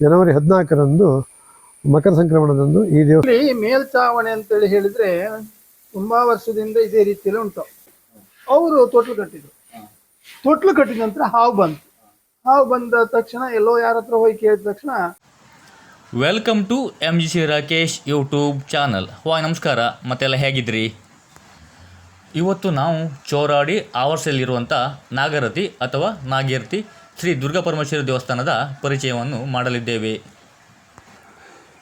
ಜನವರಿ ಹದಿನಾಲ್ಕರಂದು ಮಕರ ಸಂಕ್ರಮಣದಂದು ಈ ದೇವಸ್ಥಾನ ಮೇಲ್ಚಾವಣೆ ಅಂತೇಳಿ ಹೇಳಿದ್ರೆ ತುಂಬಾ ವರ್ಷದಿಂದ ಇದೇ ರೀತಿಯಲ್ಲಿ ಉಂಟು. ಅವರು ತೊಟ್ಲು ಕಟ್ಟಿದ್ರು. ತೊಟ್ಲು ಕಟ್ಟಿದ ನಂತರ ಹಾವು ಬಂತು. ಹಾವು ಬಂದ ತಕ್ಷಣ ಎಲ್ಲೋ ಯಾರ ಹತ್ರ ಹೋಗಿ ಕೇಳಿದ ತಕ್ಷಣ welcome to M G C Rakesh YouTube channel Y ನಮಸ್ಕಾರ. ಮತ್ತೆಲ್ಲ ಹೇಗಿದ್ರಿ? ಇವತ್ತು ನಾವು ಚೋರಾಡಿ ಆವರ್ಸಲ್ಲಿರುವಂಥ ನಾಗರತಿ ಅಥವಾ ನಾಗೀರ್ತಿ ಶ್ರೀ ದುರ್ಗಾ ಪರಮೇಶ್ವರಿ ದೇವಸ್ಥಾನದ ಪರಿಚಯವನ್ನು ಮಾಡಲಿದ್ದೇವೆ.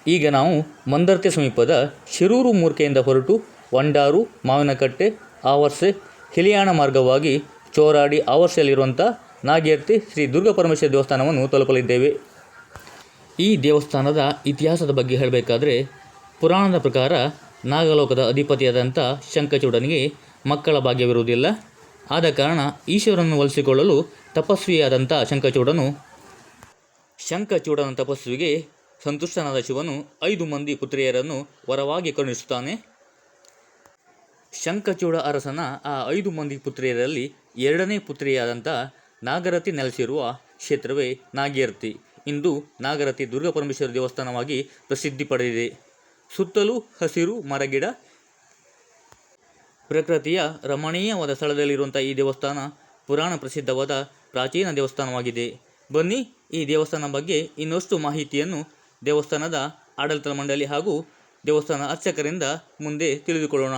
ಈಗ ನಾವು ಮಂದರ್ತೆ ಸಮೀಪದ ಶಿರೂರು ಮೂರ್ಕೆಯಿಂದ ಹೊರಟು ವಂಡಾರು, ಮಾವಿನಕಟ್ಟೆ, ಆವರ್ಸೆ, ಹಿಲಿಯಾಣ ಮಾರ್ಗವಾಗಿ ಚೋರಾಡಿ ಆವರ್ಸೆಯಲ್ಲಿರುವಂಥ ನಾಗೀರ್ತಿ ಶ್ರೀ ದುರ್ಗಾ ಪರಮೇಶ್ವರಿ ದೇವಸ್ಥಾನವನ್ನು ತಲುಪಲಿದ್ದೇವೆ. ಈ ದೇವಸ್ಥಾನದ ಇತಿಹಾಸದ ಬಗ್ಗೆ ಹೇಳಬೇಕಾದ್ರೆ ಪುರಾಣದ ಪ್ರಕಾರ ನಾಗಲೋಕದ ಅಧಿಪತಿಯಾದಂಥ ಶಂಕಚೂಡನಿಗೆ ಮಕ್ಕಳ ಭಾಗ್ಯವಿರುವುದಿಲ್ಲ. ಆದ ಕಾರಣ ಈಶ್ವರನ್ನು ಒಲಿಸಿಕೊಳ್ಳಲು ತಪಸ್ವಿಯಾದಂಥ ಶಂಕಚೂಡನು ಶಂಕಚೂಡನ ತಪಸ್ವಿಗೆ ಸಂತುಷ್ಟನಾದ ಶಿವನು ಐದು ಮಂದಿ ಪುತ್ರಿಯರನ್ನು ವರವಾಗಿ ಕರುಣಿಸುತ್ತಾನೆ. ಶಂಕಚೂಡ ಅರಸನ ಆ ಐದು ಮಂದಿ ಪುತ್ರಿಯರಲ್ಲಿ ಎರಡನೇ ಪುತ್ರಿಯಾದಂಥ ನಾಗರತಿ ನೆಲೆಸಿರುವ ಕ್ಷೇತ್ರವೇ ನಾಗೀರ್ತಿ. ಇಂದು ನಾಗರತಿ ದುರ್ಗಾ ಪರಮೇಶ್ವರ ದೇವಸ್ಥಾನವಾಗಿ ಪ್ರಸಿದ್ಧಿ ಪಡೆದಿದೆ. ಸುತ್ತಲೂ ಹಸಿರು ಮರಗಿಡ ಪ್ರಕೃತಿಯ ರಮಣೀಯವಾದ ಸ್ಥಳದಲ್ಲಿರುವಂಥ ಈ ದೇವಸ್ಥಾನ ಪುರಾಣ ಪ್ರಸಿದ್ಧವಾದ ಪ್ರಾಚೀನ ದೇವಸ್ಥಾನವಾಗಿದೆ. ಬನ್ನಿ ಈ ದೇವಸ್ಥಾನ ಬಗ್ಗೆ ಇನ್ನಷ್ಟು ಮಾಹಿತಿಯನ್ನು ದೇವಸ್ಥಾನದ ಆಡಳಿತ ಮಂಡಳಿ ಹಾಗೂ ದೇವಸ್ಥಾನ ಅರ್ಚಕರಿಂದ ಮುಂದೆ ತಿಳಿದುಕೊಳ್ಳೋಣ.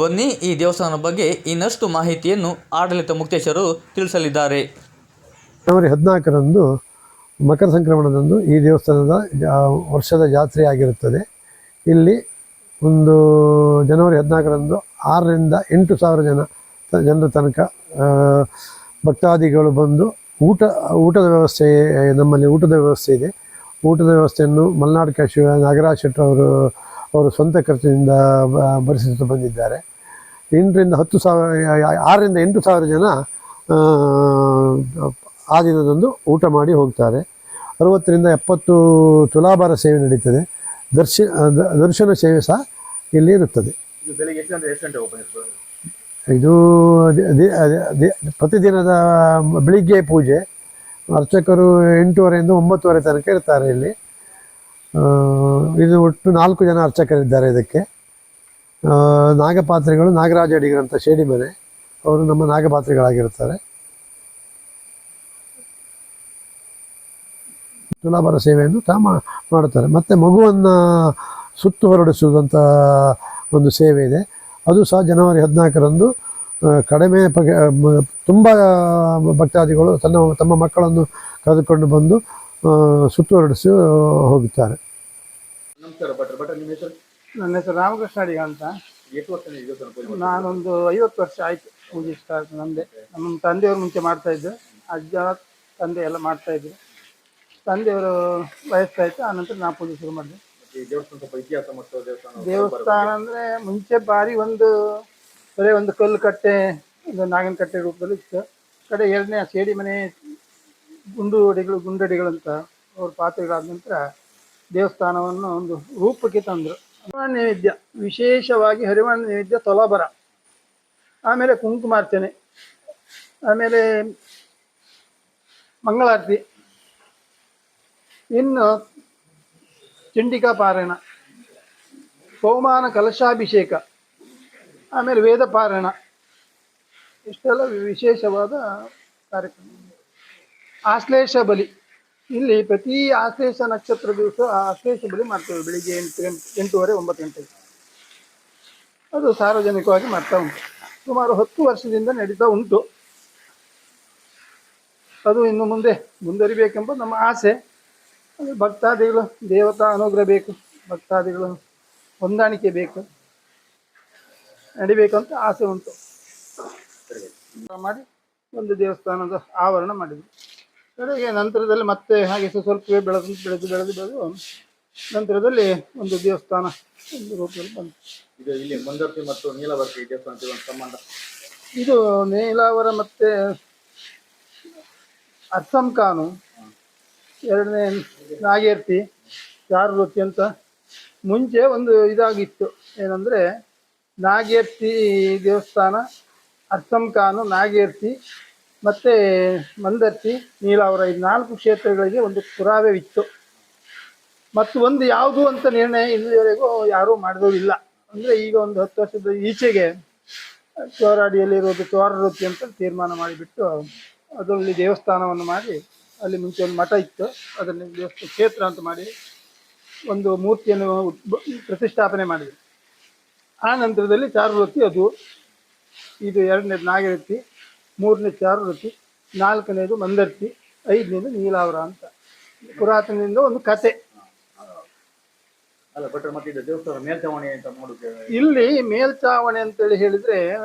ಬನ್ನಿ ಈ ದೇವಸ್ಥಾನದ ಬಗ್ಗೆ ಇನ್ನಷ್ಟು ಮಾಹಿತಿಯನ್ನು ಆಡಳಿತ ಮುಕ್ತೇಶರು ತಿಳಿಸಲಿದ್ದಾರೆ. ಜನವರಿ ಹದಿನಾಲ್ಕರಂದು ಮಕರ ಸಂಕ್ರಮಣದಂದು ಈ ದೇವಸ್ಥಾನದ ವರ್ಷದ ಜಾತ್ರೆ ಆಗಿರುತ್ತದೆ. ಇಲ್ಲಿ ಒಂದು ಜನವರಿ ಹದಿನಾಲ್ಕರಂದು ಆರರಿಂದ ಎಂಟು ಸಾವಿರ ಜನ ಜನರ ತನಕ ಭಕ್ತಾದಿಗಳು ಬಂದು ಊಟ, ಊಟದ ವ್ಯವಸ್ಥೆ, ನಮ್ಮಲ್ಲಿ ಊಟದ ವ್ಯವಸ್ಥೆ ಇದೆ. ಊಟದ ವ್ಯವಸ್ಥೆಯನ್ನು ಮಲೆನಾಡು ಕಾಶಿ ನಾಗರಾಜ್ ಶೆಟ್ಟರ್ ಅವರು ಅವರು ಸ್ವಂತ ಖರ್ಚಿನಿಂದ ಭರಿಸಿದ್ದು ಭರಿಸುತ್ತಾ ಬಂದಿದ್ದಾರೆ. ಎಂಟರಿಂದ ಹತ್ತು ಸಾವಿರ ಆರರಿಂದ ಎಂಟು ಸಾವಿರ ಜನ ಆ, ದಿನದಂದು ಊಟ ಮಾಡಿ ಹೋಗ್ತಾರೆ. ಅರವತ್ತರಿಂದ ಎಪ್ಪತ್ತು ತುಲಾಭಾರ ಸೇವೆ ನಡೀತದೆ. ದರ್ಶ ದರ್ಶನ ಸೇವೆ ಸಹ ಇಲ್ಲಿ ಇರುತ್ತದೆ. ಇದು ಪ್ರತಿದಿನದ ಬೆಳಿಗ್ಗೆ ಪೂಜೆ. ಅರ್ಚಕರು ಎಂಟೂವರೆಯಿಂದ ಒಂಬತ್ತುವರೆ ತನಕ ಇರ್ತಾರೆ ಇಲ್ಲಿ. ಇದು ಒಟ್ಟು ನಾಲ್ಕು ಜನ ಅರ್ಚಕರಿದ್ದಾರೆ ಇದಕ್ಕೆ. ನಾಗಪಾತ್ರೆಗಳು ನಾಗರಾಜ ಅಡಿಗರು ಅಂತ ಶೇಡಿ ಮನೆ ಅವರು ನಮ್ಮ ನಾಗಪಾತ್ರೆಗಳಾಗಿರ್ತಾರೆ ತುಲಾಭಾರ ಸೇವೆಯನ್ನು ತಾಮ ಮಾಡುತ್ತಾರೆ. ಮತ್ತು ಮಗುವನ್ನು ಸುತ್ತು ಹೊರಡಿಸುವಂಥ ಒಂದು ಸೇವೆ ಇದೆ. ಅದು ಸಹ ಜನವರಿ ಹದಿನಾಲ್ಕರಂದು ಕಡಿಮೆ ಪಗ ತುಂಬ ಭಕ್ತಾದಿಗಳು ತನ್ನ, ತಮ್ಮ ಮಕ್ಕಳನ್ನು ಕರೆದುಕೊಂಡು ಬಂದು ಸುತ್ತು ಹೊರಡಿಸಿ ಹೋಗುತ್ತಾರೆ. ನಮಸ್ಕಾರ ಭಟ್ರ. ಭಟ್ರ ನಿಮ್ಮ ಹೆಸರು? ನನ್ನ ಹೆಸರು ರಾಮಕೃಷ್ಣ ಅಡಿಗ ಅಂತ ನಾನೊಂದು ಐವತ್ತು ವರ್ಷ ಆಯ್ತು ಪೂಜೆ ಸ್ಟಾರ್ಟ್ ನಮ್ಮದೇ ನಮ್ಮ ತಂದೆಯವರು ಮುಂಚೆ ಮಾಡ್ತಾ ಇದ್ರು. ಅಜ್ಜ ತಂದೆ ಎಲ್ಲ ಮಾಡ್ತಾ ಇದ್ರು. ತಂದೆಯವರು ವಯಸ್ಸಾಯ್ತು ಆನಂತರ ನಾ ಪೂಜೆ ಶುರು ಮಾಡಿದೆ. ದೇವಸ್ಥಾನ ಅಂದ್ರೆ ಮುಂಚೆ ಬಾರಿ ಒಂದು ಬರೀ ಒಂದು ಕಲ್ಲು ಕಟ್ಟೆ ಒಂದು ನಾಗನ ಕಟ್ಟೆ ರೂಪದಲ್ಲಿ ಇತ್ತು. ಕಡೆ ಎರಡನೇ ಸೇಡಿ ಮನೆ ಗುಂಡು ಅಡಿಗಳು ಗುಂಡಡಿಗಳು ಅಂತ ಅವ್ರ ಪಾತ್ರೆಗಳಾದ ನಂತರ ದೇವಸ್ಥಾನವನ್ನು ಒಂದು ರೂಪಕ್ಕೆ ತಂದರು. ಹರಿವಾಣ ನೈವೇದ್ಯ, ವಿಶೇಷವಾಗಿ ಹರಿವಾಣ ನೈವೇದ್ಯ ತೊಲಾಬರ ಆಮೇಲೆ ಕುಂಕುಮಾರ್ಚನೆ. ಆಮೇಲೆ ಮಂಗಳಾರತಿ. ಇನ್ನು ಚಂಡಿಕಾ ಪಾರಾಯಣ. ಸೋಮಾನ ಕಲಶಾಭಿಷೇಕ. ಆಮೇಲೆ ವೇದ ಪಾರಾಯಣ. ಇಷ್ಟೆಲ್ಲ ವಿಶೇಷವಾದ ಕಾರ್ಯಕ್ರಮ. ಆಶ್ಲೇಷ ಬಲಿ. ಇಲ್ಲಿ ಪ್ರತಿ ಆಶ್ಲೇಷ ನಕ್ಷತ್ರ ದಿವಸ ಆಶ್ಲೇಷ ಬಲಿ ಮಾಡ್ತೇವೆ ಬೆಳಿಗ್ಗೆ ಎಂಟು ಗಂಟೆ ಎಂಟೂವರೆ ಒಂಬತ್ತು ಗಂಟೆಗೆ. ಅದು ಸಾರ್ವಜನಿಕವಾಗಿ ಮಾಡ್ತಾ ಉಂಟು. ಸುಮಾರು ಹತ್ತು ವರ್ಷದಿಂದ ನಡೀತಾ ಉಂಟು. ಅದು ಇನ್ನು ಮುಂದೆ ಮುಂದುವರಿಬೇಕೆಂಬ ನಮ್ಮ ಆಸೆ. ಅದು ಭಕ್ತಾದಿಗಳು ದೇವತಾ ಅನುಗ್ರಹ ಬೇಕು. ಭಕ್ತಾದಿಗಳು ಹೊಂದಾಣಿಕೆ ಬೇಕು. ನಡಿಬೇಕಂತ ಆಸೆ ಉಂಟು. ಮಾಡಿ ಒಂದು ದೇವಸ್ಥಾನದ ಆವರಣ ಮಾಡಿದ್ವಿ ಕಡೆಗೆ ನಂತರದಲ್ಲಿ ಮತ್ತೆ ಹಾಗೆ ಸ್ವಲ್ಪ ಸ್ವಲ್ಪವೇ ಬೆಳೆದು ಬೆಳೆದು ಬೆಳೆದು ಬೆಳೆದು ನಂತರದಲ್ಲಿ ಒಂದು ದೇವಸ್ಥಾನ ಒಂದು ರೂಪದಲ್ಲಿ ಬಂತು. ಇದು ಇಲ್ಲಿ ಮಂದರ್ತಿ ಮತ್ತು ನೀಲವರ್ತಿ ದೇವಸ್ಥಾನಕ್ಕೆ ಒಂದು ಸಂಬಂಧ. ಇದು ನೀಲಾವರ ಮತ್ತೆ ಅಸ್ಸಾಂ ಕಾನು ಎರಡನೇ ನಾಗೇರ್ತಿ. ಚಾರುವೃತ್ತಿ ಅಂತ? ಮುಂಚೆ ಒಂದು ಇದಾಗಿತ್ತು. ಏನಂದ್ರೆ ನಾಗೇರ್ತಿ ದೇವಸ್ಥಾನ ಅಸ್ಸಾಂ ಕಾನು ನಾಗೇರ್ತಿ ಮತ್ತೆ ಮಂದರ್ತಿ ನೀಲಾವರ ಈ ನಾಲ್ಕು ಕ್ಷೇತ್ರಗಳಿಗೆ ಒಂದು ಪುರಾವೆವಿತ್ತು ಮತ್ತು ಒಂದು ಯಾವುದು ಅಂತ ನಿರ್ಣಯ ಇಲ್ಲಿವರೆಗೂ ಯಾರೂ ಮಾಡಿದವರಿಲ್ಲ ಅಂದರೆ ಈಗ ಒಂದು ಹತ್ತು ವರ್ಷದ ಈಚೆಗೆ ಚೋರಾಡಿಯಲ್ಲಿರೋದು ಚೋರ ವೃತ್ತಿ ಅಂತ ತೀರ್ಮಾನ ಮಾಡಿಬಿಟ್ಟು ಅದರಲ್ಲಿ ದೇವಸ್ಥಾನವನ್ನು ಮಾಡಿ ಅಲ್ಲಿ ಮುಂಚೆ ಒಂದು ಮಠ ಇತ್ತು. ಅದನ್ನು ದೇವಸ್ಥಾನ ಕ್ಷೇತ್ರ ಅಂತ ಮಾಡಿ ಒಂದು ಮೂರ್ತಿಯನ್ನು ಪ್ರತಿಷ್ಠಾಪನೆ ಮಾಡಿದೆ ಆ ನಂತರದಲ್ಲಿ ಚಾರುವೃತ್ತಿ ಅದು. ಇದು ಎರಡನೇದು ನಾಗವೃತ್ತಿ ಮೂರನೇ ಚಾರುವೃತ್ತಿ ನಾಲ್ಕನೇದು ಮಂದರ್ತಿ ಐದನೇದು ನೀಲಾವರ ಅಂತ. ಪುರಾತನದಿಂದ ಒಂದು ಕತೆ. ಅಲ್ಲ ಭಟ್ರ ಮತ್ತೆ ಇದು ದೇವಸ್ಥಾನ ಮೇಲ್ಚಾವಣಿ ಅಂತ ನೋಡುತ್ತೇವೆ. ಇಲ್ಲಿ ಮೇಲ್ಚಾವಣಿ ಅಂತೇಳಿ ಹೇಳಿದ್ರೆ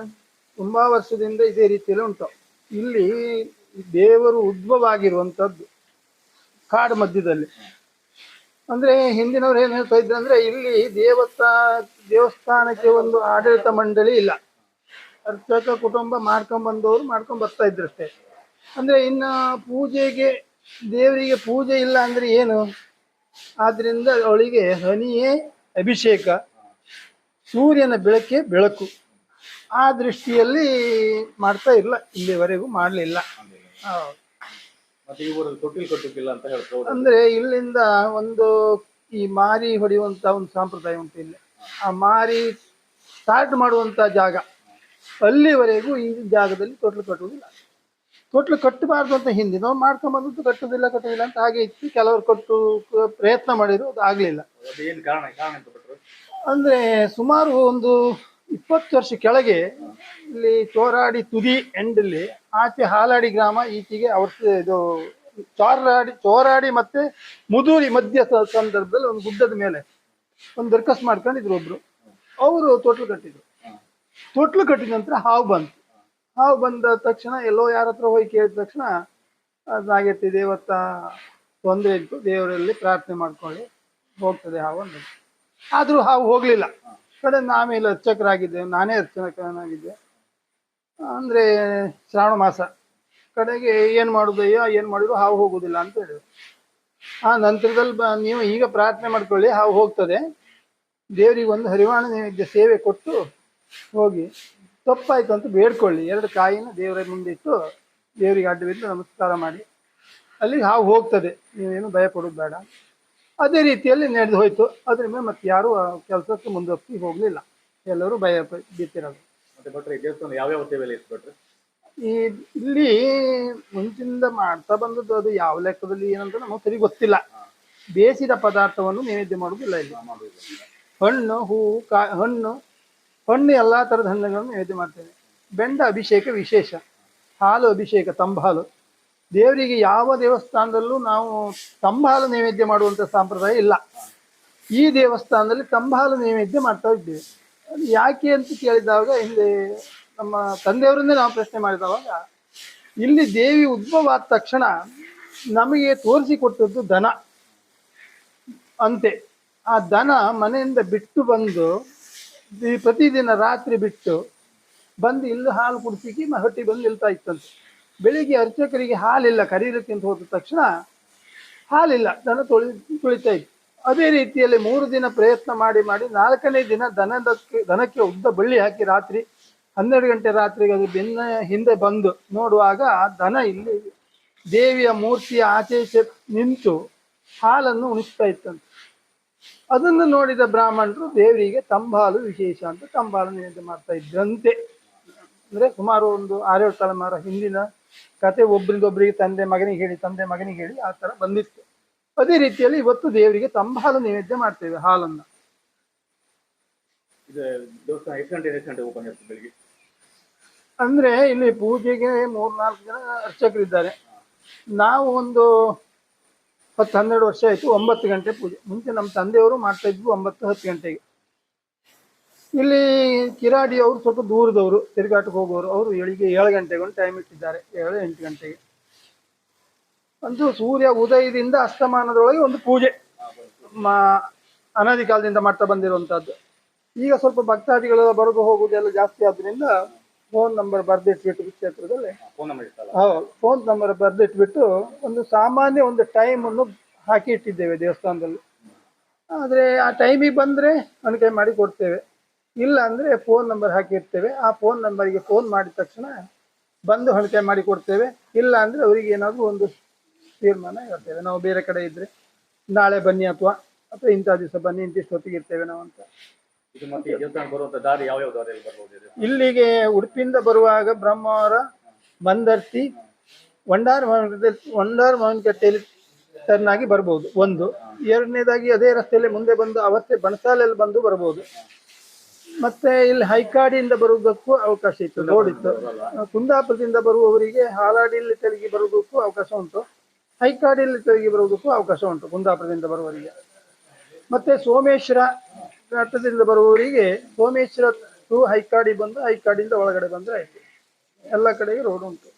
ತುಂಬಾ ವರ್ಷದಿಂದ ಇದೇ ರೀತಿಯಲ್ಲಿ ಉಂಟು. ಇಲ್ಲಿ ದೇವರು ಉದ್ಭವ ಆಗಿರುವಂತದ್ದು ಕಾಡು ಮಧ್ಯದಲ್ಲಿ. ಅಂದ್ರೆ ಹಿಂದಿನವ್ರು ಏನ್ ಹೇಳ್ತಾ ಇದ್ರು ಅಂದ್ರೆ ಇಲ್ಲಿ ದೇವಸ್ಥಾ ದೇವಸ್ಥಾನಕ್ಕೆ ಒಂದು ಆಡಳಿತ ಮಂಡಳಿ ಇಲ್ಲ. ಅರ್ಚಕ ಕುಟುಂಬ ಮಾಡ್ಕೊಂಡ್ ಬಂದವರು ಮಾಡ್ಕೊಂಡ್ ಬರ್ತಾ ಇದ್ರಷ್ಟೇ ಅಂದ್ರೆ ಇನ್ನ ಪೂಜೆಗೆ ದೇವರಿಗೆ ಪೂಜೆ ಇಲ್ಲ ಅಂದ್ರೆ ಏನು? ಆದ್ರಿಂದ ಅವಳಿಗೆ ಹನಿಯೇ ಅಭಿಷೇಕ ಸೂರ್ಯನ ಬೆಳಕೆ ಬೆಳಕು. ಆ ದೃಷ್ಟಿಯಲ್ಲಿ ಮಾಡ್ತಾ ಇಲ್ಲ ಇಲ್ಲಿವರೆಗೂ ಮಾಡಲಿಲ್ಲ. ಅಂದ್ರೆ ಇಲ್ಲಿಂದ ಒಂದು ಈ ಮಾರಿ ಹೊಡೆಯುವಂತ ಒಂದು ಸಂಪ್ರದಾಯ ಉಂಟು ಇಲ್ಲಿ. ಆ ಮಾರಿ ಸ್ಟಾರ್ಟ್ ಮಾಡುವಂತ ಜಾಗ. ಅಲ್ಲಿವರೆಗೂ ಈ ಜಾಗದಲ್ಲಿ ತೊಟ್ಲು ಕಟ್ಟುವುದಿಲ್ಲ. ತೊಟ್ಲು ಕಟ್ಟಬಾರ್ದು ಅಂತ ಹಿಂದೆ ನಾವು ಬಂದದ್ದು ಕಟ್ಟುದಿಲ್ಲ ಕಟ್ಟುದಿಲ್ಲ ಅಂತ ಹಾಗೆ ಇತ್ತು. ಕೆಲವರು ಕೊಟ್ಟು ಪ್ರಯತ್ನ ಮಾಡಿದ್ರು ಅದು ಆಗಲಿಲ್ಲ. ಅಂದ್ರೆ ಸುಮಾರು ಒಂದು ಇಪ್ಪತ್ತು ವರ್ಷ ಕೆಳಗೆ ಇಲ್ಲಿ ಚೋರಾಡಿ ತುದಿ ಎಂಡಲ್ಲಿ ಆಚೆ ಹಾಲಾಡಿ ಗ್ರಾಮ ಈಚೆಗೆ ಅವ್ರ ಇದು ಚೋರಾಡಿ ಚೋರಾಡಿ ಮತ್ತೆ ಮುದೂರಿ ಮಧ್ಯ ಸಂದರ್ಭದಲ್ಲಿ ಒಂದು ಗುಡ್ಡದ ಮೇಲೆ ಒಂದು ದರ್ಕಸ್ ಮಾಡ್ಕೊಂಡಿದ್ರು ಒಬ್ರು. ಅವರು ತೊಟ್ಲು ಕಟ್ಟಿದ್ರು. ತೊಟ್ಲು ಕಟ್ಟಿದ ನಂತರ ಹಾವು ಬಂತು. ಹಾವು ಬಂದ ತಕ್ಷಣ ಎಲ್ಲೋ ಯಾರ ಹತ್ರ ಹೋಗಿ ಕೇಳಿದ ತಕ್ಷಣ ಅದಾಗೈತಿ, ದೇವತ್ತ ತೊಂದರೆ ಇತ್ತು, ದೇವರಲ್ಲಿ ಪ್ರಾರ್ಥನೆ ಮಾಡ್ಕೊಳ್ಳಿ, ಹೋಗ್ತದೆ ಹಾವು ಅಂದ್ರು. ಆದರೂ ಹಾವು ಹೋಗಲಿಲ್ಲ. ಕಡೆ ಆಮೇಲೆ ಅರ್ಚಕರಾಗಿದ್ದೆ ನಾನೇ ಅರ್ಚಕನಾಗಿದ್ದೆ. ಅಂದ್ರೆ ಶ್ರಾವಣ ಮಾಸ. ಕಡೆಗೆ ಏನು ಮಾಡುವುದಯೋ ಏನು ಮಾಡಿದ್ರು ಹಾವು ಹೋಗೋದಿಲ್ಲ ಅಂತ ಹೇಳಿದ್ರು. ಆ ನಂತರದಲ್ಲಿ ಬ, ನೀವು ಈಗ ಪ್ರಾರ್ಥನೆ ಮಾಡ್ಕೊಳ್ಳಿ, ಹಾವು ಹೋಗ್ತದೆ. ದೇವರಿಗೆ ಒಂದು ಹರಿವಾಣ ನೈವೇದ್ಯ ಸೇವೆ ಕೊಟ್ಟು ಹೋಗಿ ತಪ್ಪಾಯ್ತು ಅಂತ ಬೇಡ್ಕೊಳ್ಳಿ. ಎರಡು ಕಾಯಿನ ದೇವರ ಮುಂದೆ ಇಟ್ಟು ದೇವರಿಗೆ ಅಡ್ಡ ಬಿದ್ದು ನಮಸ್ಕಾರ ಮಾಡಿ. ಅಲ್ಲಿಗೆ ಹಾವು ಹೋಗ್ತದೆ. ನೀವೇನು ಭಯ ಪಡೋದು ಬೇಡ. ಅದೇ ರೀತಿಯಲ್ಲಿ ನಡೆದು ಹೋಯ್ತು. ಅದ್ರ ಮೇಲೆ ಮತ್ತೆ ಯಾರು ಕೆಲಸಕ್ಕೆ ಮುಂದೊಪ್ಪಿ ಹೋಗ್ಲಿಲ್ಲ. ಎಲ್ಲರೂ ಭಯ ಭಟ್ರೆ ಈ ಇಲ್ಲಿ ಮುಂಚಿನಿಂದ ಮಾಡ್ತಾ ಬಂದದ್ದು ಅದು ಯಾವ ಲೆಕ್ಕದಲ್ಲಿ ಏನಂತ ನಮಗೆ ಸರಿ ಗೊತ್ತಿಲ್ಲ. ಬೇಯಿಸಿದ ಪದಾರ್ಥವನ್ನು ನೈವೇದ್ಯ ಮಾಡುವುದಿಲ್ಲ ಇಲ್ಲಿ. ಹಣ್ಣು ಹೂವು ಕಾ ಹಣ್ಣು ಹಣ್ಣು ಎಲ್ಲ ಥರದ ಹಣ್ಣುಗಳನ್ನು ನೈವೇದ್ಯ ಮಾಡ್ತೇವೆ. ಬೆಂಡ ಅಭಿಷೇಕ ವಿಶೇಷ. ಹಾಲು ಅಭಿಷೇಕ, ತಂಬಾಲು. ದೇವರಿಗೆ ಯಾವ ದೇವಸ್ಥಾನದಲ್ಲೂ ನಾವು ತಂಬಾಲು ನೈವೇದ್ಯ ಮಾಡುವಂತ ಸಂಪ್ರದಾಯ ಇಲ್ಲ. ಈ ದೇವಸ್ಥಾನದಲ್ಲಿ ತಂಬಾಲು ನೈವೇದ್ಯ ಮಾಡ್ತಾ ಇದ್ದೇವೆ. ಅದು ಯಾಕೆ ಅಂತ ಕೇಳಿದಾಗ ಹಿಂದೆ ನಮ್ಮ ತಂದೆಯವರನ್ನೇ ನಾವು ಪ್ರಶ್ನೆ ಮಾಡಿದವಾಗ, ಇಲ್ಲಿ ದೇವಿ ಉದ್ಭವ ಆದ ತಕ್ಷಣ ನಮಗೆ ತೋರಿಸಿಕೊಟ್ಟದ್ದು ದನ. ಅಂತೆ. ಆ ದನ ಮನೆಯಿಂದ ಬಿಟ್ಟು ಬಂದು ಪ್ರತಿದಿನ ರಾತ್ರಿ ಬಿಟ್ಟು ಬಂದು ಇಲ್ಲಿ ಹಾಲು ಕುಡಿಸಿಕಿ ಹೊಟ್ಟಿ ಬಂದು ನಿಲ್ತಾ ಇತ್ತಂತೆ. ಬೆಳಿಗ್ಗೆ ಅರ್ಚಕರಿಗೆ ಹಾಲಿಲ್ಲ, ಕರೀಲಿಕ್ಕೆ ಅಂತ ಹೋದ ತಕ್ಷಣ ಹಾಲಿಲ್ಲ, ದನ ತೊಳಿ, ತುಳಿತಾ ಇತ್ತು. ಅದೇ ರೀತಿಯಲ್ಲಿ ಮೂರು ದಿನ ಪ್ರಯತ್ನ ಮಾಡಿ ಮಾಡಿ ನಾಲ್ಕನೇ ದಿನ ದನದಕ್ಕೆ, ದನಕ್ಕೆ ಉದ್ದ ಬಳ್ಳಿ ಹಾಕಿ ರಾತ್ರಿ ಹನ್ನೆರಡು ಗಂಟೆ ರಾತ್ರಿಗೆ ಅದು ಬೆನ್ನ ಹಿಂದೆ ಬಂದು ನೋಡುವಾಗ ದನ ಇಲ್ಲಿ ದೇವಿಯ ಮೂರ್ತಿಯ ಆಚೆ ನಿಂತು ಹಾಲನ್ನು ಉಣಿಸ್ತಾ ಇತ್ತಂತೆ. ಅದನ್ನು ನೋಡಿದ ಬ್ರಾಹ್ಮಣರು ದೇವರಿಗೆ ತಂಬಾಲು ವಿಶೇಷ ಅಂತ ತಂಬಾಲು ನಿವೇದನೆ ಮಾಡ್ತಾ ಇದ್ರಂತೆ. ಅಂದ್ರೆ ಸುಮಾರು ಒಂದು ಆರೇಳು ತಲೆಮಾರ ಹಿಂದಿನ ಕತೆ ಒಬ್ಬರಿಂದ ಒಬ್ಬರಿಗೆ ತಂದೆ ಮಗನಿಗೆ ಹೇಳಿ ತಂದೆ ಮಗನಿಗೆ ಹೇಳಿ ಆ ತರ ಬಂದಿತ್ತು. ಅದೇ ರೀತಿಯಲ್ಲಿ ಇವತ್ತು ದೇವರಿಗೆ ತಂಬಾಲು ನೈವೇದ್ಯ ಮಾಡ್ತೇವೆ ಹಾಲನ್ನ. ಅಂದ್ರೆ ಇಲ್ಲಿ ಪೂಜೆಗೆ ಮೂರ್ನಾಲ್ಕು ಜನ ಅರ್ಚಕರಿದ್ದಾರೆ. ನಾವು ಒಂದು ಹತ್ತು ಹನ್ನೆರಡು ವರ್ಷ ಆಯ್ತು, ಒಂಬತ್ತು ಗಂಟೆ ಪೂಜೆ. ಮುಂಚೆ ನಮ್ಮ ತಂದೆಯವರು ಮಾಡ್ತಾ ಇದ್ವು ಒಂಬತ್ತು ಹತ್ತು ಗಂಟೆಗೆ. ಇಲ್ಲಿ ಕಿರಾಡಿ ಅವರು ಸ್ವಲ್ಪ ದೂರದವರು, ತಿರುಗಾಟಕ್ಕೆ ಹೋಗೋರು, ಅವರು ಏಳಿಗೆ ಏಳು ಗಂಟೆಗೆ ಒಂದು ಟೈಮ್ ಇಟ್ಟಿದ್ದಾರೆ, ಏಳು ಎಂಟು ಗಂಟೆಗೆ. ಒಂದು ಸೂರ್ಯ ಉದಯದಿಂದ ಅಸ್ತಮಾನದೊಳಗೆ ಒಂದು ಪೂಜೆ, ಮಾ, ಅನಾದಿ ಕಾಲದಿಂದ ಮಾಡ್ತಾ ಬಂದಿರುವಂತಹದ್ದು. ಈಗ ಸ್ವಲ್ಪ ಭಕ್ತಾದಿಗಳೆಲ್ಲ ಬರೋದು ಹೋಗುದೆಲ್ಲ ಜಾಸ್ತಿ ಆದ್ರಿಂದ ಫೋನ್ ನಂಬರ್ ಬರೆದಿಟ್ಬಿಟ್ಟು ಕ್ಷೇತ್ರದಲ್ಲಿ? ಫೋನ್ ನಂಬರ್ ಇರ್ತಲ್ಲ ಹೌದು ಫೋನ್ ನಂಬರ್ ಬರೆದಿಟ್ಬಿಟ್ಟು ಒಂದು ಸಾಮಾನ್ಯ ಒಂದು ಟೈಮ್ ಅನ್ನು ಹಾಕಿ ಇಟ್ಟಿದ್ದೇವೆ ದೇವಸ್ಥಾನದಲ್ಲಿ. ಆದರೆ ಆ ಟೈಮಿಗೆ ಬಂದರೆ ಅನುಕೈ ಮಾಡಿ ಕೊಡ್ತೇವೆ. ಇಲ್ಲ ಅಂದರೆ ಫೋನ್ ನಂಬರ್ ಹಾಕಿರ್ತೇವೆ ಆ ಫೋನ್ ನಂಬರಿಗೆ ಫೋನ್ ಮಾಡಿದ ತಕ್ಷಣ ಬಂದು ಹಣಿಕೆ ಮಾಡಿ ಕೊಡ್ತೇವೆ. ಇಲ್ಲ ಅಂದರೆ ಅವರಿಗೆ ಏನಾದರೂ ಒಂದು ತೀರ್ಮಾನ ಹೇಳ್ತೇವೆ. ನಾವು ಬೇರೆ ಕಡೆ ಇದ್ದರೆ ನಾಳೆ ಬನ್ನಿ ಅಥವಾ ಅಥವಾ ಇಂಥ ದಿವಸ ಬನ್ನಿ ಇಂತಿಷ್ಟು ಹೊತ್ತಿಗೆ ಇರ್ತೇವೆ ನಾವು ಅಂತ. ಇಲ್ಲಿಗೆ ಉಡುಪಿಯಿಂದ ಬರುವಾಗ ಬ್ರಹ್ಮಾವರ ಬಂದರ್ತಿ ವಂಡಾರ್ ಮಾವಿನಕಟ್ಟೆ ವಂಡಾರ್ ಟರ್ನ್ ಆಗಿ ಬರ್ಬೋದು, ಒಂದು. ಎರಡನೇದಾಗಿ ಅದೇ ರಸ್ತೆಯಲ್ಲಿ ಮುಂದೆ ಬಂದು ಅವತ್ತೆ ಬಣಸಾಲಲ್ಲಿ ಬಂದು ಬರ್ಬೋದು. ಮತ್ತೆ ಇಲ್ಲಿ ಹೈಕಾಡಿಯಿಂದ ಬರುವುದಕ್ಕೂ ಅವಕಾಶ ಇತ್ತು ನೋಡಿತ್ತು ಕುಂದಾಪುರದಿಂದ ಬರುವವರಿಗೆ ಹಾಲಾಡಿಯಲ್ಲಿ ತೆರಿಗೆ ಬರುವುದಕ್ಕೂ ಅವಕಾಶ ಉಂಟು. ಹೈಕಾಡಿಯಲ್ಲಿ ತೆರಿಗೆ ಬರುವುದಕ್ಕೂ ಅವಕಾಶ ಉಂಟು, ಕುಂದಾಪುರದಿಂದ ಬರುವವರಿಗೆ. ಮತ್ತೆ ಸೋಮೇಶ್ವರ ಘಟ್ಟದಿಂದ ಬರುವವರಿಗೆ ಸೋಮೇಶ್ವರ ಟು ಹೈಕಾಡಿ ಬಂದು ಹೈಕಾಡಿಯಿಂದ ಒಳಗಡೆ ಬಂದ್ರೆ ಆಯ್ತು. ಎಲ್ಲ ಕಡೆಗೆ ರೋಡ್ ಉಂಟು.